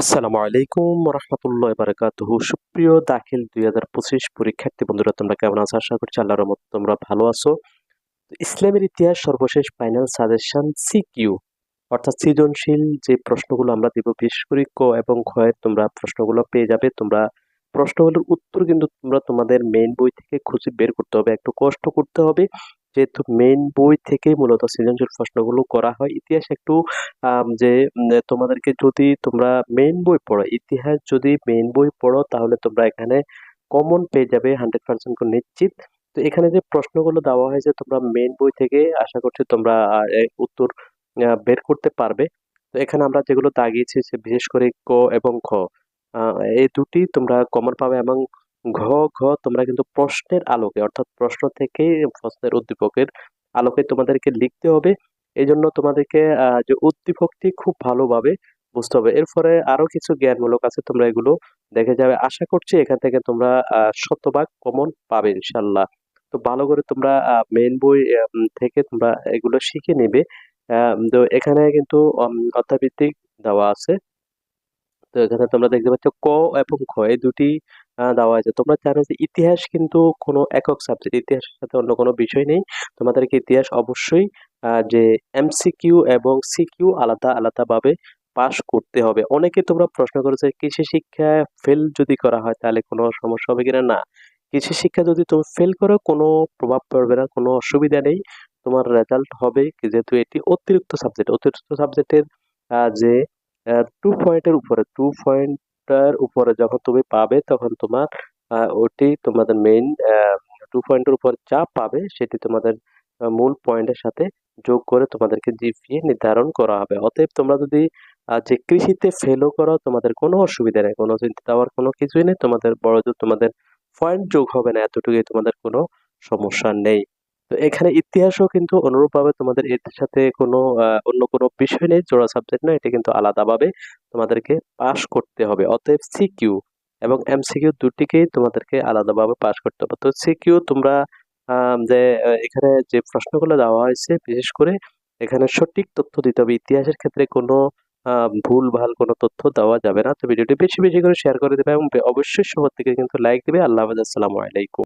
আসসালামু আলাইকুম রহমতুল্লাহ বারাকাতুহু সুপ্রিয় দাখিল দুই হাজার পঁচিশ পরীক্ষার্থী বন্ধুরা, তোমরা কেমন আছো? আশা করছি আল্লাহর রহমত তোমরা ভালো আছো। ইসলামের ইতিহাস সর্বশেষ ফাইনাল সাজেশন সি কিউ অর্থাৎ সৃজনশীল যে প্রশ্নগুলো আমরা দিব, বিশেষ করে ক এবং ক্ষয়ের তোমরা প্রশ্নগুলো পেয়ে যাবে। তোমরা প্রশ্নগুলোর উত্তর কিন্তু তোমরা তোমাদের মেইন বই থেকে খুঁজে বের করতে হবে, একটু কষ্ট করতে হবে। যেহেতু মেইন বই থেকেই মূলত সৃজনশীল প্রশ্নগুলো করা হয়, ইতিহাস একটু যে তোমাদেরকে যদি তোমরা মেইন বই পড়ো, ইতিহাস যদি মেইন বই পড়ো, তাহলে তোমরা এখানে কমন পেয়ে যাবে হান্ড্রেড পার্সেন্ট নিশ্চিত। তো এখানে যে প্রশ্নগুলো দেওয়া হয়েছে, তোমরা মেইন বই থেকে আশা করছি তোমরা উত্তর বের করতে পারবে। তো এখানে আমরা যেগুলো দাগিয়েছি বিশেষ করে ক এবং খ এই দুটি তোমরা কমন পাবে এবং ঘ ঘ তোমরা কিন্তু প্রশ্নের আলোকে, অর্থাৎ প্রশ্ন থেকে প্রশ্নের উদ্দীপকের আলোকে তোমাদেরকে লিখতে হবে। এই জন্য তোমাদেরকে যে উদ্দীপকটি খুব ভালোভাবে বুঝতে হবে। এরপরে আরও কিছু জ্ঞানমূলক আছে, তোমরা এগুলো দেখে যাবে। আশা করছি এখান থেকে তোমরা শতভাগ কমন পাবে ইনশাল্লাহ তো ভালো করে তোমরা মেন বই থেকে তোমরা এগুলো শিখে নেবে। তো এখানে কিন্তু অর্থভিত্তিক দেওয়া আছে। তো এখানে তোমরা দেখতে পাচ্ছ ক এবং খ, এই দুটি দেওয়া হয়েছে তোমরা জানো যে ইতিহাস কিন্তু কোনো একক সাবজেক্ট ইতিহাসের সাথে অন্য কোনো বিষয় নেই। তোমাদেরকে ইতিহাস অবশ্যই যে এমসিকিউ এবং সিকিউ আলাদা আলাদা ভাবে পাশ করতে হবে। অনেকে তোমরা প্রশ্ন করেছে কৃষি শিক্ষা ফেল যদি করা হয় তাহলে কোনো সমস্যা হবে কিনা? না। কৃষি শিক্ষা যদি তুমি ফেল করো, কোনো প্রভাব পড়বে না, কোনো অসুবিধা নেই। তোমার রেজাল্ট হবে যেহেতু এটি অতিরিক্ত সাবজেক্ট অতিরিক্ত সাবজেক্টের যে টু পয়েন্টের উপরে টু পয়েন্টের উপরে যখন তুমি পাবে, তখন তোমার ওটি তোমাদের মেইন টু পয়েন্টের উপর যা পাবে সেটি তোমাদের মূল পয়েন্টের সাথে যোগ করে তোমাদেরকে জিপিএ নির্ধারণ করা হবে। অতএব তোমরা যদি যে কৃষিতে ফেলও করো, তোমাদের কোনো অসুবিধা নেই, কোনো চিন্তা দেওয়ার কোনো কিছুই নেই, তোমাদের বড় তোমাদের পয়েন্ট যোগ হবে না, এতটুকুই তোমাদের কোনো সমস্যা নেই। তো এখানে ইতিহাসও কিন্তু অনুরূপভাবে তোমাদের এর সাথে কোনো অন্য কোনো বিষয় নেই, জোড়া সাবজেক্ট না এটা কিন্তু আলাদাভাবে তোমাদেরকে পাশ করতে হবে। অতএব সিকিউ এবং এম এমসিকিউ দুটিকেই তোমাদেরকে আলাদাভাবে পাশ করতে হবে। তো সিকিউ তোমরা যে এখানে যে প্রশ্নগুলো দেওয়া হয়েছে, বিশেষ করে এখানে সঠিক তথ্য দিতে হবে। ইতিহাসের ক্ষেত্রে কোনো ভুল, ভালো কোনো তথ্য দেওয়া যাবে না। তো ভিডিওটি বেশি বেশি করে শেয়ার করে দেবে এবং অবশ্যই সবার থেকে কিন্তু লাইক দেবে। আল্লাহ আসসালামু আলাইকুম।